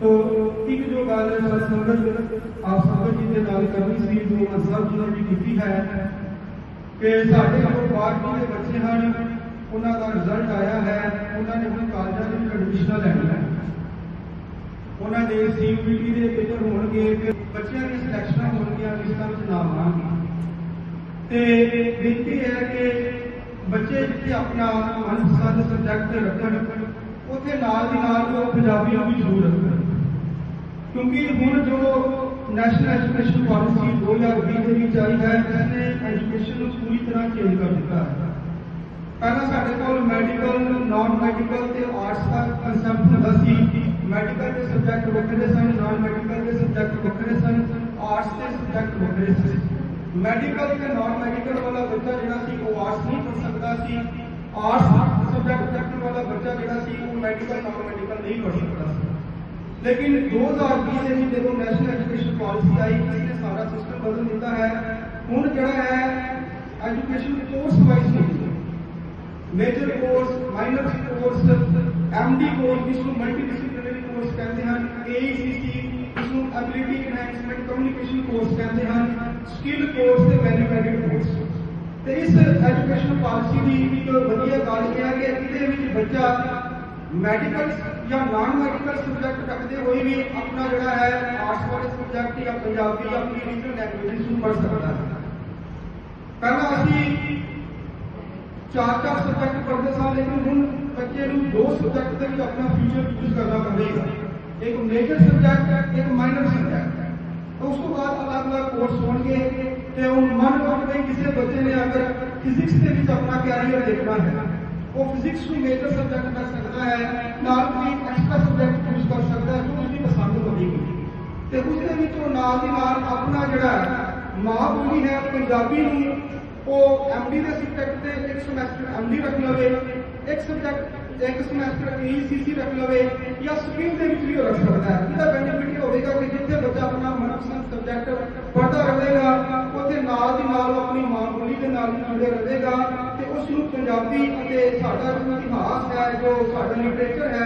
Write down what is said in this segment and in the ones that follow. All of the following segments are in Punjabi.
ਤੋ ਇੱਕ ਜੋ ਗੱਲ ਸੰਗਤ ਆਪ ਸੰਗਤ ਜੀ ਦੇ ਨਾਲ ਕਰਨੀ ਸੀ, ਜੋ ਅਸਰ ਜੀ ਨੇ ਵੀ ਕੀਤੀ ਹੈ। ਕਿ ਸਾਡੇ ਜੋ ਬਾਰਵੀਂ ਦੇ ਬੱਚੇ ਹਨ, ਉਹਨਾਂ ਦਾ ਰਿਜ਼ਲਟ ਆਇਆ ਹੈ, ਉਹਨਾਂ ਨੇ ਆਪਣੇ ਕਾਲਜਾਂ ਦੇ ਵਿੱਚ ਐਡਮਿਸ਼ਨਾਂ ਲੈਣੀਆਂ ਹੈ। ਉਹਨਾਂ ਦੇ ਸੀਯੂਟੀ ਦੇ ਪੇਪਰ ਹੋਣਗੇ, ਤੇ ਬੱਚਿਆਂ ਦੀਆਂ ਸਿਲੈਕਸ਼ਨਾਂ ਹੋਣਗੀਆਂ ਲਿਸਟਾਂ ਵਿੱਚ ਨਾਮ ਆਉਣਗੇ ਤੇ ਬੇਨਤੀ ਹੈ ਕਿ ਬੱਚੇ ਜਿੱਥੇ ਆਪਣਾ ਮਨਪਸੰਦ ਸਬਜੈਕਟ ਰੱਖਣ, ਉੱਥੇ ਨਾਲ ਦੀ ਨਾਲ ਉਹ ਪੰਜਾਬੀ ਨੂੰ ਵੀ ਜ਼ਰੂਰ ਰੱਖਣ। ਕਿਉਂਕਿ ਹੁਣ ਜੋ ਨੈਸ਼ਨਲ ਐਜੂਕੇਸ਼ਨ ਪਾਲਿਸੀ 2020 ਦੇ ਵਿੱਚ ਆਈ ਹੈ ਇਸਨੇ ਐਜੂਕੇਸ਼ਨ ਨੂੰ ਪੂਰੀ ਤਰ੍ਹਾਂ ਚੇਂਜ ਕਰ ਦਿੱਤਾ ਹੈ। ਪਹਿਲਾਂ ਸਾਡੇ ਕੋਲ ਮੈਡੀਕਲ ਨਾਨ ਮੈਡੀਕਲ ਤੇ ਆਰਟਸ ਦਾ ਕਨਸੈਪਟ ਹੁੰਦਾ ਸੀ। ਮੈਡੀਕਲ ਦੇ ਸਬਜੈਕਟ ਵੱਖਰੇ ਸਨ ਨਾਨ ਮੈਡੀਕਲ ਦੇ ਸਬਜੈਕਟ ਵੱਖਰੇ ਸਨ ਆਰਟਸ ਦੇ ਸਬਜੈਕਟ ਵੱਖਰੇ ਸਨ। ਮੈਡੀਕਲ ਤੇ ਨਾਨ ਮੈਡੀਕਲ ਵਾਲਾ ਬੱਚਾ ਜਿਹੜਾ ਸੀ, ਉਹ ਆਰਟਸ ਨਹੀਂ ਪੜ੍ਹ ਸਕਦਾ ਸੀ ਆਰਟਸ ਸਬਜੈਕਟ ਰੱਖਣ ਵਾਲਾ ਬੱਚਾ ਜਿਹੜਾ ਸੀ ਉਹ ਮੈਡੀਕਲ ਨਾਨ ਮੈਡੀਕਲ ਨਹੀਂ ਪੜ੍ਹ ਸਕਦਾ ਸੀ ਲੇਕਿਨ 2020 ਦੇ ਵਿੱਚ ਜਦੋਂ ਨੈਸ਼ਨਲ ਐਜੂਕੇਸ਼ਨ ਪਾਲਿਸੀ ਆਈ ਇਸ ਸਾਰਾ ਸਿਸਟਮ ਬਦਲ ਦਿੱਤਾ ਹੈ। ਹੁਣ ਜਿਹੜਾ ਹੈ education course wise major course minor course MD course ਜਿਸ ਨੂੰ ਮਲਟੀ ਕੋਰਸ ਕਹਿੰਦੇ ਹਨ ਏਈਸੀਸੀ ਜਿਸ ਨੂੰ ਐਬਿਲਿਟੀ ਐਨਹਾਂਸਮੈਂਟ ਕਮਿਊਨੀਕੇਸ਼ਨ ਕੋਰਸ ਕਹਿੰਦੇ ਹਨ ਸਕਿੱਲ ਕੋਰਸ ਤੇ ਵੈਲਿਊ ਐਡਿਡ ਕੋਰਸ ਤੇ ਇਸ ਐਜੂਕੇਸ਼ਨ ਪਾਲਿਸੀ ਦੀ ਇੱਕ ਵਧੀਆ ਗੱਲ ਇਹ ਹੈ ਕਿ ਇਹਦੇ ਵਿੱਚ ਬੱਚਾ ਮੈਡੀਕਲ ਜਾਂ ਨਾਨ ਮੈਡੀਕਲ ਸਬਜੈਕਟ ਰੱਖਦੇ ਹੋਏ ਵੀ ਆਪਣਾ ਜਿਹੜਾ ਹੈ ਆਰਟਸ ਵਾਲੇ ਸਬਜੈਕਟ ਜਾਂ ਪੰਜਾਬੀ ਜਾਂ ਆਪਣੀ ਰੀਜਨਲ ਲੈਂਗੁਏਜ ਨੂੰ ਪੜ੍ਹ ਸਕਦਾ ਹੈ ਪਹਿਲਾਂ ਅਸੀਂ ਚਾਰ ਚਾਰ ਸਬਜੈਕਟ ਪੜ੍ਹਦੇ ਸਾਂ ਲੇਕਿਨ ਹੁਣ ਬੱਚੇ ਨੂੰ ਦੋ ਸਬਜੈਕਟ ਦੇ ਵਿੱਚ ਆਪਣਾ ਫਿਊਚਰ ਚੂਜ਼ ਕਰਨਾ ਪਵੇਗਾ ਇੱਕ ਮੇਜਰ ਸਬਜੈਕਟ ਇੱਕ ਮਾਈਨਰ ਸਬਜੈਕਟ ਉਸ ਤੋਂ ਬਾਅਦ ਅਲੱਗ-ਅਲੱਗ ਕੋਰਸ ਹੋਣਗੇ ਤੇ ਉਹ ਮਨ ਕਰ ਵੀ ਕਿਸੇ ਬੱਚੇ ਨੇ ਅਗਰ ਫਿਜ਼ਿਕਸ ਦੇ ਵਿੱਚ ਆਪਣਾ ਕੈਰੀਅਰ ਦੇਖਣਾ ਹੈ ਉਹ ਫਿਜ਼ਿਕਸ ਨੂੰ ਮੇਜਰ ਸਬਜੈਕਟ ਕਰ ਸਕਦਾ ਹੈ, ਨਾਲ ਕੋਈ ਐਕਸਟਰਾ ਸਬਜੈਕਟ ਚੂਜ਼ ਕਰ ਸਕਦਾ ਹੈ ਜੋ ਉਸਦੀ ਪਸੰਦ ਹੋਵੇਗੀ ਤੇ ਉਸ ਦੇ ਵਿੱਚ ਉਹ ਨਾਲ ਦੀ ਨਾਲ ਆਪਣਾ ਜਿਹੜਾ ਮਾਂ ਬੋਲੀ ਹੈ, ਪੰਜਾਬੀ ਨੂੰ ਉਹ ਐਮਡੀ ਦੇ ਸਬਜੈਕਟ ਤੇ ਇੱਕ ਸਮੈਸਟਰ ਐਮਡੀ ਰੱਖ ਲਵੇ, ਇੱਕ ਸਬਜੈਕਟ ਇੱਕ ਸਮੈਸਟਰ ਈਸੀਸੀ ਰੱਖ ਲਵੇ, ਜਾਂ ਸਟਰੀਮ ਦੇ ਵਿੱਚ ਵੀ ਰੱਖ ਸਕਦਾ ਹੈ। ਇਹਦਾ ਬੈਨੀਫਿਟ ਇਹ ਹੋਵੇਗਾ ਕਿ ਜਿੱਥੇ ਬੱਚਾ ਆਪਣਾ ਮਨਪਸੰਦ ਸਬਜੈਕਟ ਪੜ੍ਹਦਾ ਰਹੇਗਾ, ਉੱਥੇ ਨਾਲ ਦੀ ਨਾਲ ਉਹ ਆਪਣੀ ਮਾਂ ਬੋਲੀ ਦੇ ਨਾਲ ਵੀ ਜੁੜੇ ਰਹੇਗਾ ਉਸ ਨੂੰ ਪੰਜਾਬੀ ਅਤੇ ਸਾਡਾ ਜੋ ਇਤਿਹਾਸ ਹੈ, ਜੋ ਸਾਡਾ ਲਿਟਰੇਚਰ ਹੈ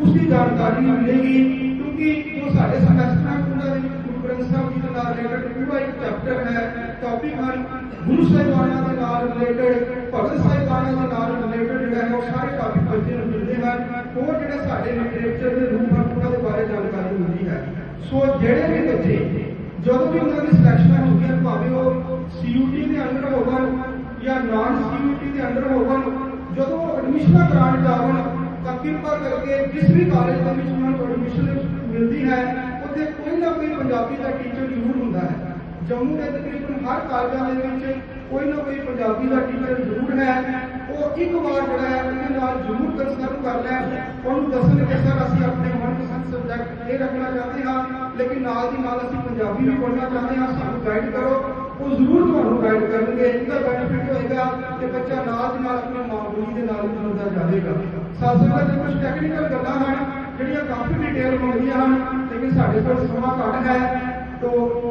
ਉਸ ਦੀ ਜਾਣਕਾਰੀ ਮਿਲੇਗੀ ਕਿਉਂਕਿ ਜੋ ਸਾਡੇ ਸਮੈਸਟਰ ਉਹਨਾਂ ਦੇ ਗੁਰੂ ਗ੍ਰੰਥ ਸਾਹਿਬ ਜੀ ਨਾਲ ਰਿਲੇਟਡ ਪੂਰਾ ਇੱਕ ਚੈਪਟਰ ਹੈ ਟੌਪਿਕ ਹਨ ਗੁਰੂ ਸਾਹਿਬਾਨਾਂ ਦੇ ਨਾਲ ਰਿਲੇਟਡ ਭਗਤ ਸਾਹਿਬਾਨਾਂ ਦੇ ਨਾਲ ਰਿਲੇਟਡ ਜਿਹੜਾ ਹੈ, ਉਹ ਸਾਰੇ ਟੌਪਿਕ ਬੱਚੇ ਨੂੰ ਮਿਲਦੇ ਹਨ। ਉਹ ਜਿਹੜੇ ਸਾਡੇ ਲਿਟਰੇਚਰ ਦੇ ਰੂਪ ਹਨ, ਉਹਨਾਂ ਦੇ ਬਾਰੇ ਜਾਣਕਾਰੀ ਮਿਲਦੀ ਹੈ। ਸੋ ਜਿਹੜੇ ਵੀ ਬੱਚੇ, ਜਦੋਂ ਵੀ ਉਹਨਾਂ ਦੀ ਸਿਲੈਕਸ਼ਨ ਹੁੰਦੀ ਹੈ, ਭਾਵੇਂ ਉਹ ਸੀਯੂਟੀ ਦੇ ਅੰਡਰ ਹੋਵਣ ਜਾਂ ਨਾਨ ਸੀਯੂਟੀ ਦੇ ਅੰਡਰ ਹੋਵਣ, ਜਦੋਂ ਐਡਮਿਸ਼ਨਾਂ ਕਰਾਉਣ ਜਾਵਣ, ਤਾਂ ਕਿਰਪਾ ਕਰਕੇ ਜਿਸ ਵੀ ਕਾਲਜ ਦੇ ਵਿੱਚ ਉਹਨਾਂ ਨੂੰ ਐਡਮਿਸ਼ਨ ਮਿਲਦੀ ਹੈ, ਉੱਥੇ ਕੋਈ ਨਾ ਕੋਈ ਪੰਜਾਬੀ ਦਾ ਟੀਚਰ ਜ਼ਰੂਰ ਹੁੰਦਾ ਹੈ। ਜੰਮੂ ਦੇ ਤਕਰੀਬਨ ਹਰ ਕਾਲਜਾਂ ਦੇ ਵਿੱਚ ਕੋਈ ਨਾ ਕੋਈ ਪੰਜਾਬੀ ਦਾ ਟੀਚਰ ਜ਼ਰੂਰ ਹੈ। ਉਹ ਇੱਕ ਵਾਰ ਜਿਹੜਾ ਹੈ, ਉਹਦੇ ਨਾਲ ਜ਼ਰੂਰ ਕੰਸਰਨ ਕਰ ਲੈ। ਉਹਨੂੰ ਦੱਸਣ ਕਿ, ਸਰ, ਅਸੀਂ ਆਪਣੇ ਮਨਪਸੰਦ ਸਬਜੈਕਟ ਇਹ ਰੱਖਣਾ ਚਾਹੁੰਦੇ ਹਾਂ, ਲੇਕਿਨ ਨਾਲ ਦੀ ਨਾਲ ਅਸੀਂ ਪੰਜਾਬੀ ਵੀ ਪੜ੍ਹਨਾ ਚਾਹੁੰਦੇ ਹਾਂ, ਸਾਨੂੰ ਗਾਈਡ ਕਰੋ। ਉਹ ਜ਼ਰੂਰ ਤੁਹਾਨੂੰ ਗਾਈਡ ਕਰਨਗੇ, ਇਹਦਾ ਬੈਨੀਫਿਟ ਹੋਏਗਾ ਕਿ ਬੱਚਾ ਨਾਲ ਦੀ ਨਾਲ ਆਪਣੀ ਮਾਂ ਬੋਲੀ ਦੇ ਨਾਲ ਜੁੜਦਾ ਜਾਵੇਗਾ। ਸਾਥ ਦੇ ਕੁਝ ਟੈਕਨੀਕਲ ਗੱਲਾਂ ਹਨ, ਜਿਹੜੀਆਂ ਕਾਫੀ ਡਿਟੇਲ ਹੁੰਦੀਆਂ ਹਨ, ਲੇਕਿਨ ਸਾਡੇ ਕੋਲ ਸਮਾਂ ਘੱਟ ਹੈ। ਤੋ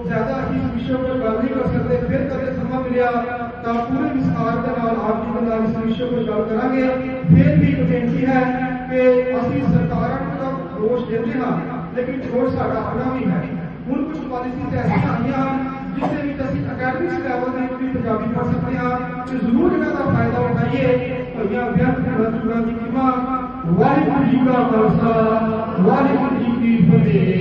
ਜ਼ਿਆਦਾ ਅਸੀਂ ਇਸ ਵਿਸ਼ੇ ਉੱਤੇ ਗੱਲ ਨਹੀਂ ਕਰ ਸਕਦੇ। ਫਿਰ ਕਦੇ ਸਮਾਂ ਮਿਲਿਆ ਤਾਂ ਪੂਰੇ ਵਿਸਥਾਰ ਦੇ ਨਾਲ ਆਪ ਜੀ ਦੇ ਨਾਲ ਇਸ ਵਿਸ਼ੇ ਉੱਤੇ ਗੱਲ ਕਰਾਂਗੇ। ਫਿਰ ਵੀ ਇੱਕ ਬੇਨਤੀ ਹੈ ਕਿ ਅਸੀਂ ਸਰਕਾਰਾਂ ਨੂੰ ਤਾਂ ਦੋਸ਼ ਦਿੰਦੇ ਹਾਂ, ਲੇਕਿਨ ਦੋਸ਼ ਸਾਡਾ ਆਪਣਾ ਵੀ ਹੈ। ਹੁਣ ਪੰਜਾਬੀ ਪੜ ਸਕਦੇ ਹਾਂ ਤੇ ਜ਼ਰੂਰ ਇਹਨਾਂ ਦਾ ਫਾਇਦਾ ਉਠਾਈਏ। ਭਈਆ ਵਿਅਰਥ ਰਸੂਲਾਂ ਦੀ ਕਿਮਾ ਵਾਹਿਗੁਰੂ ਜੀ ਕਾ ਖਾਲਸਾ, ਵਾਹਿਗੁਰੂ ਜੀ ਕੀ ਫਤਿਹ।